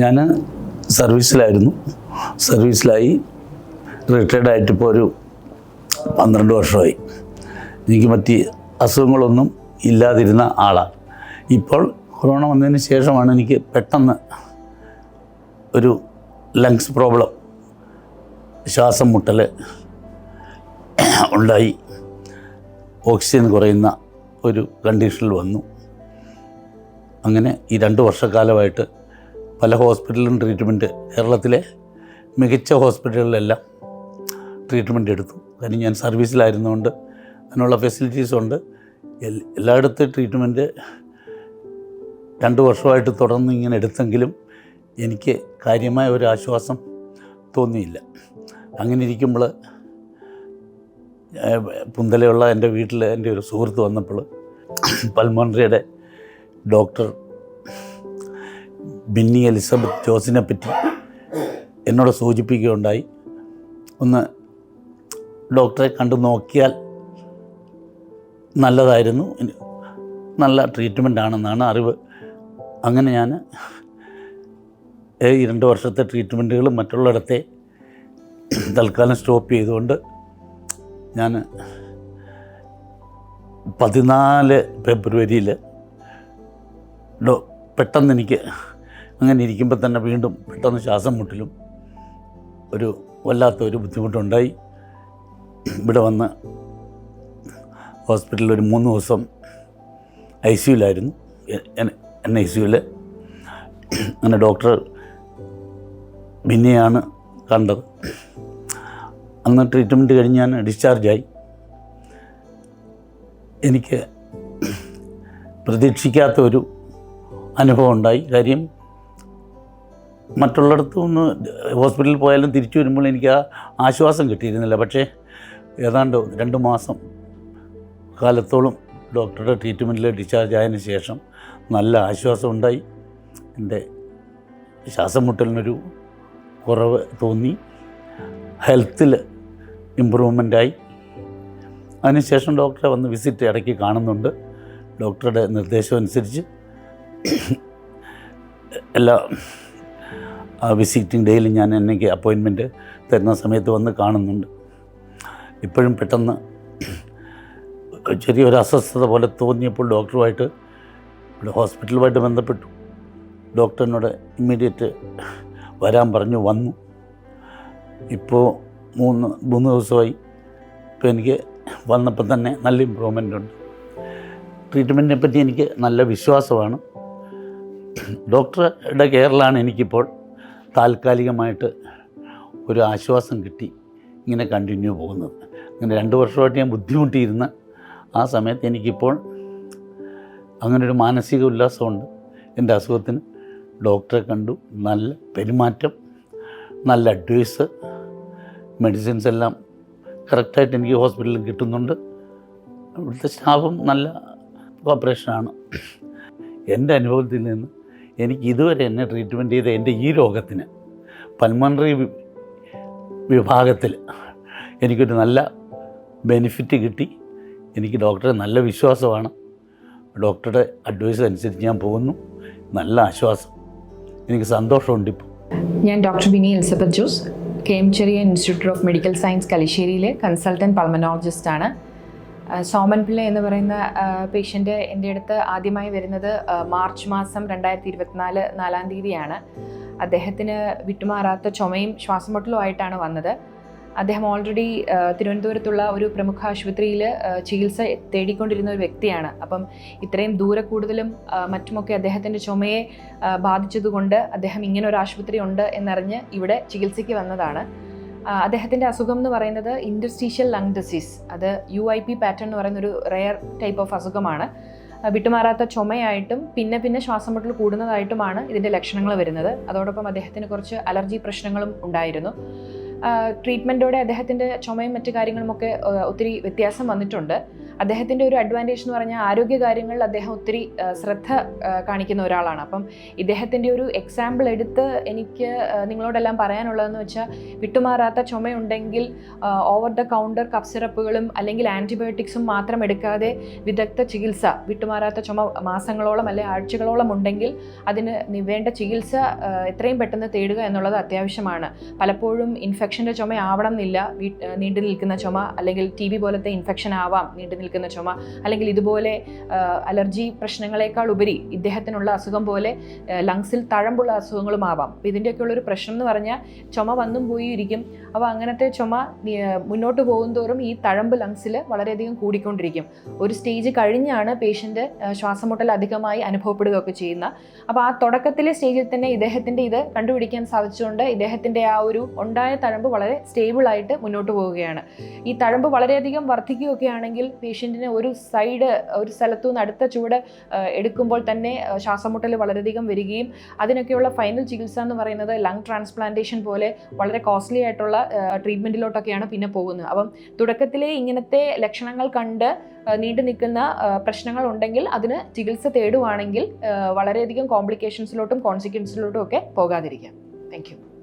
ഞാൻ സർവീസിലായിരുന്നു. സർവീസിലായി റിട്ടയർഡ് ആയിട്ട് ഇപ്പോൾ ഒരു പന്ത്രണ്ട് വർഷമായി. എനിക്ക് മറ്റ് അസുഖങ്ങളൊന്നും ഇല്ലാതിരുന്ന ആളാണ് ഇപ്പോൾ കൊറോണ വന്നതിന് ശേഷമാണ് എനിക്ക് പെട്ടെന്ന് ഒരു ലങ്സ് പ്രോബ്ലം ശ്വാസം മുട്ടൽ ഉണ്ടായി. ഓക്സിജൻ കുറയുന്ന ഒരു കണ്ടീഷനിൽ വന്നു. അങ്ങനെ ഈ രണ്ട് വർഷക്കാലമായിട്ട് പല ഹോസ്പിറ്റലിലും ട്രീറ്റ്മെന്റ് കേരളത്തിലെ മികച്ച ഹോസ്പിറ്റലുകളിലെല്ലാം ട്രീറ്റ്മെന്റ് എടുത്തു. കാരണം ഞാൻ സർവീസിലായിരുന്നുകൊണ്ട് അതിനുള്ള ഫെസിലിറ്റീസ് ഉണ്ട്. എല്ലായിടത്തും ട്രീറ്റ്മെന്റ് രണ്ട് വർഷമായിട്ട് തുടർന്ന് ഇങ്ങനെ എടുത്തെങ്കിലും എനിക്ക് കാര്യമായ ഒരു ആശ്വാസം തോന്നിയില്ല. അങ്ങനെ ഇരിക്കുമ്പോൾ പുന്തലയുള്ള എന്റെ വീട്ടിൽ എന്റെ ഒരു സുഹൃത്ത് വന്നപ്പോൾ പൽമോണ്ടറിയുടെ ഡോക്ടർ ബിന്നി എലിസബത്ത് ജോസിനെ പറ്റി എന്നോട് സൂചിപ്പിക്കുകയുണ്ടായി. ഒന്ന് ഡോക്ടറെ കണ്ടു നോക്കിയാൽ നല്ലതായിരുന്നു. നല്ല ട്രീറ്റ്മെന്റ് ആണെന്നാണ് അറിവ്. അങ്ങനെ ഞാൻ ഈ രണ്ട് വർഷത്തെ ട്രീറ്റ്മെന്റുകളും മറ്റുള്ളിടത്തെ തൽക്കാലം സ്റ്റോപ്പ് ചെയ്തുകൊണ്ട് ഞാൻ പതിനാല് ഫെബ്രുവരിയിൽ പെട്ടെന്ന് എനിക്ക് അങ്ങനെ ഇരിക്കുമ്പോൾ തന്നെ വീണ്ടും പെട്ടെന്ന് ശ്വാസം മുട്ടിലും ഒരു വല്ലാത്ത ഒരു ബുദ്ധിമുട്ടുണ്ടായി. ഇവിടെ വന്ന് ഹോസ്പിറ്റലിൽ ഒരു മൂന്ന് ദിവസം ഐ സിയുലായിരുന്നു എൻ ഐ സിയുവിൽ അങ്ങനെ ഡോക്ടർ പിന്നെയാണ് കണ്ടത്. അന്ന് ട്രീറ്റ്മെന്റ് കഴിഞ്ഞ് ഞാൻ ഡിസ്ചാർജായി എനിക്ക് പ്രതീക്ഷിക്കാത്ത ഒരു അനുഭവം ഉണ്ടായി. കാര്യം മറ്റുള്ളിടത്തു നിന്ന് ഹോസ്പിറ്റലിൽ പോയാലും തിരിച്ചു വരുമ്പോൾ എനിക്ക് ആ ആശ്വാസം കിട്ടിയിരുന്നില്ല. പക്ഷേ ഏതാണ്ട് രണ്ട് മാസം കാലത്തോളം ഡോക്ടറുടെ ട്രീറ്റ്മെന്റിൽ ഡിസ്ചാർജ് ആയതിനു ശേഷം നല്ല ആശ്വാസം ഉണ്ടായി. എന്റെ ശ്വാസം മുട്ടലിനൊരു കുറവ് തോന്നി. ഹെൽത്തിൽ ഇമ്പ്രൂവ്മെന്റായി അതിനുശേഷം ഡോക്ടറെ വന്ന് വിസിറ്റ് ഇടയ്ക്ക് കാണുന്നുണ്ട്. ഡോക്ടറുടെ നിർദ്ദേശം അനുസരിച്ച് എല്ലാ വിസിറ്റിംഗ് ഡേയിൽ ഞാൻ എനിക്ക് അപ്പോയിൻമെന്റ് തരുന്ന സമയത്ത് വന്ന് കാണുന്നുണ്ട്. ഇപ്പോഴും പെട്ടെന്ന് ചെറിയൊരു അസ്വസ്ഥത പോലെ തോന്നിയപ്പോൾ ഡോക്ടറുമായിട്ട് ഹോസ്പിറ്റലുമായിട്ട് ബന്ധപ്പെട്ടു. ഡോക്ടറിനോട് ഇമ്മീഡിയറ്റ് വരാൻ പറഞ്ഞു വന്നു. ഇപ്പോൾ മൂന്ന് മൂന്ന് ദിവസമായി ഇപ്പോൾ എനിക്ക് വന്നപ്പോൾ തന്നെ നല്ല ഇമ്പ്രൂവ്മെന്റ് ഉണ്ട്. ട്രീറ്റ്മെന്റിനെ പറ്റി എനിക്ക് നല്ല വിശ്വാസമാണ്. ഡോക്ടറുടെ കെയറിലാണ് എനിക്കിപ്പോൾ താൽക്കാലികമായിട്ട് ഒരു ആശ്വാസം കിട്ടി ഇങ്ങനെ കണ്ടിന്യൂ പോകുന്നത്. അങ്ങനെ രണ്ട് വർഷമായിട്ട് ഞാൻ ബുദ്ധിമുട്ടിയിരുന്ന ആ സമയത്ത് എനിക്കിപ്പോൾ അങ്ങനൊരു മാനസിക ഉല്ലാസമുണ്ട്. എന്റെ അസുഖത്തിന് ഡോക്ടറെ കണ്ടു. നല്ല പെരുമാറ്റം നല്ല അഡ്വൈസ് മെഡിസിൻസ് എല്ലാം കറക്റ്റായിട്ട് എനിക്ക് ഹോസ്പിറ്റലിൽ കിട്ടുന്നുണ്ട്. ഇവിടുത്തെ സ്റ്റാഫും നല്ല കോപ്പറേഷനാണ് എന്റെ അനുഭവത്തിൽ നിന്ന് എനിക്ക് ഇതുവരെ എന്നെ ട്രീറ്റ്മെന്റ് ചെയ്ത എന്റെ ഈ രോഗത്തിന് പൽമണറി വിഭാഗത്തിൽ എനിക്കൊരു നല്ല ബെനിഫിറ്റ് കിട്ടി. എനിക്ക് ഡോക്ടറെ നല്ല വിശ്വാസമാണ്. ഡോക്ടറുടെ അഡ്വൈസ് അനുസരിച്ച് ഞാൻ പോകുന്നു. നല്ല ആശ്വാസം. എനിക്ക് സന്തോഷമുണ്ട് ഇപ്പോൾ ഞാൻ doctor Bini Elizabeth Jose K M Cherian institute of medical science കലിശ്ശേരിയിലെ consultant പൾമനോളജിസ്റ്റാണ് സോമൻ പിള്ള എന്ന് പറയുന്ന പേഷ്യന്റ് എന്റെ അടുത്ത് ആദ്യമായി വരുന്നത് മാർച്ച് മാസം രണ്ടായിരത്തി ഇരുപത്തിനാല് നാലാം തീയതിയാണ്. അദ്ദേഹത്തിന് വിട്ടുമാറാത്ത ചുമയും ശ്വാസമുട്ടലും ആയിട്ടാണ് വന്നത്. അദ്ദേഹം ഓൾറെഡി തിരുവനന്തപുരത്തുള്ള ഒരു പ്രമുഖ ആശുപത്രിയിൽ ചികിത്സ തേടിക്കൊണ്ടിരുന്ന ഒരു വ്യക്തിയാണ്. അപ്പം ഇത്രയും ദൂരെ കൂടുതലും മറ്റുമൊക്കെ അദ്ദേഹത്തിന്റെ ചുമയെ ബാധിച്ചതുകൊണ്ട് അദ്ദേഹം ഇങ്ങനെ ഒരു ആശുപത്രി ഉണ്ട് എന്നറിഞ്ഞ് ഇവിടെ ചികിത്സയ്ക്ക് വന്നതാണ്. അദ്ദേഹത്തിന്റെ അസുഖം എന്ന് പറയുന്നത് ഇൻഡസ്ട്രീഷ്യൽ ലങ് ഡിസീസ് അത് യു ഐ പി പാറ്റേൺ എന്ന് പറയുന്ന ഒരു റെയർ ടൈപ്പ് ഓഫ് അസുഖമാണ്. വിട്ടുമാറാത്ത ചുമയായിട്ടും പിന്നെ പിന്നെ ശ്വാസം മുട്ടൽ കൂടുന്നതായിട്ടുമാണ് ഇതിന്റെ ലക്ഷണങ്ങൾ വരുന്നത്. അതോടൊപ്പം അദ്ദേഹത്തിന് കുറച്ച് അലർജി പ്രശ്നങ്ങളും ഉണ്ടായിരുന്നു. ട്രീറ്റ്മെന്റോടെ അദ്ദേഹത്തിന്റെ ചുമയും മറ്റു കാര്യങ്ങളുമൊക്കെ ഒത്തിരി വ്യത്യാസം വന്നിട്ടുണ്ട്. അദ്ദേഹത്തിന്റെ ഒരു അഡ്വാന്റേജ് എന്ന് പറഞ്ഞാൽ ആരോഗ്യ കാര്യങ്ങളിൽ അദ്ദേഹം ഒത്തിരി ശ്രദ്ധ കാണിക്കുന്ന ഒരാളാണ്. അപ്പം ഇദ്ദേഹത്തിന്റെ ഒരു എക്സാമ്പിൾ എടുത്ത് എനിക്ക് നിങ്ങളോടെല്ലാം പറയാനുള്ളതെന്ന് വെച്ചാൽ വിട്ടുമാറാത്ത ചുമയുണ്ടെങ്കിൽ ഓവർ ദ കൗണ്ടർ കഫ് സിറപ്പുകളും അല്ലെങ്കിൽ ആന്റിബയോട്ടിക്സും മാത്രം എടുക്കാതെ വിദഗ്ധ ചികിത്സ വിട്ടുമാറാത്ത ചുമ മാസങ്ങളോളം അല്ലെങ്കിൽ ആഴ്ചകളോളം ഉണ്ടെങ്കിൽ അതിന് വേണ്ട ചികിത്സ എത്രയും പെട്ടെന്ന് തേടുക എന്നുള്ളത് അത്യാവശ്യമാണ്. പലപ്പോഴും ഇൻഫെക്ഷന്റെ ചുമ ആവണം എന്നില്ല നീണ്ടു നിൽക്കുന്ന ചുമ അല്ലെങ്കിൽ ടി ബി പോലത്തെ ഇൻഫെക്ഷൻ ആവാം നീണ്ടു നിൽക്കുന്ന ചുമ. അല്ലെങ്കിൽ ഇതുപോലെ അലർജി പ്രശ്നങ്ങളെക്കാൾ ഉപരി ഇദ്ദേഹത്തിനുള്ള അസുഖം പോലെ ലങ്സിൽ തഴമ്പുള്ള അസുഖങ്ങളും ആവാം അപ്പോൾ ഇതിന്റെയൊക്കെ ഉള്ളൊരു പ്രശ്നം എന്ന് പറഞ്ഞാൽ ചുമ വന്നും പോയി ഇരിക്കും. അപ്പോൾ അങ്ങനത്തെ ചുമ മുന്നോട്ട് പോകുന്തോറും ഈ തഴമ്പ് ലങ്സിൽ വളരെയധികം കൂടിക്കൊണ്ടിരിക്കും. ഒരു സ്റ്റേജ് കഴിഞ്ഞാണ് പേഷ്യന്റ് ശ്വാസമുട്ടൽ അധികമായി അനുഭവപ്പെടുകയൊക്കെ ചെയ്യുന്ന. അപ്പോൾ ആ തുടക്കത്തിലെ സ്റ്റേജിൽ തന്നെ ഇദ്ദേഹത്തിന്റെ ഇത് കണ്ടുപിടിക്കാൻ സാധിച്ചുകൊണ്ട് ഇദ്ദേഹത്തിന്റെ ആ ഒരു ഉണ്ടായ തഴമ്പ് വളരെ സ്റ്റേബിളായിട്ട് മുന്നോട്ട് പോവുകയാണ്. ഈ തഴമ്പ് വളരെയധികം വർദ്ധിക്കുകയൊക്കെ ആണെങ്കിൽ പേഷ്യന്റിന് ഒരു സൈഡ് ഒരു സ്ഥലത്തു നിന്ന് അടുത്ത ചൂട് എടുക്കുമ്പോൾ തന്നെ ശ്വാസമുട്ടൽ വളരെയധികം വരികയും അതിനൊക്കെയുള്ള ഫൈനൽ ചികിത്സ എന്ന് പറയുന്നത് ലങ് ട്രാൻസ്പ്ലാന്റേഷൻ പോലെ വളരെ കോസ്റ്റ്ലി ആയിട്ടുള്ള ട്രീറ്റ്മെന്റിലോട്ടൊക്കെയാണ് പിന്നെ പോകുന്നത്. അപ്പം തുടക്കത്തിലെ ഇങ്ങനത്തെ ലക്ഷണങ്ങൾ കണ്ട് നീണ്ടു നിൽക്കുന്ന പ്രശ്നങ്ങൾ ഉണ്ടെങ്കിൽ അതിന് ചികിത്സ തേടുവാണെങ്കിൽ വളരെയധികം കോംപ്ലിക്കേഷൻസിലോട്ടും കോൺസിക്വൻസിലോട്ടും ഒക്കെ പോകാതിരിക്കാം. താങ്ക്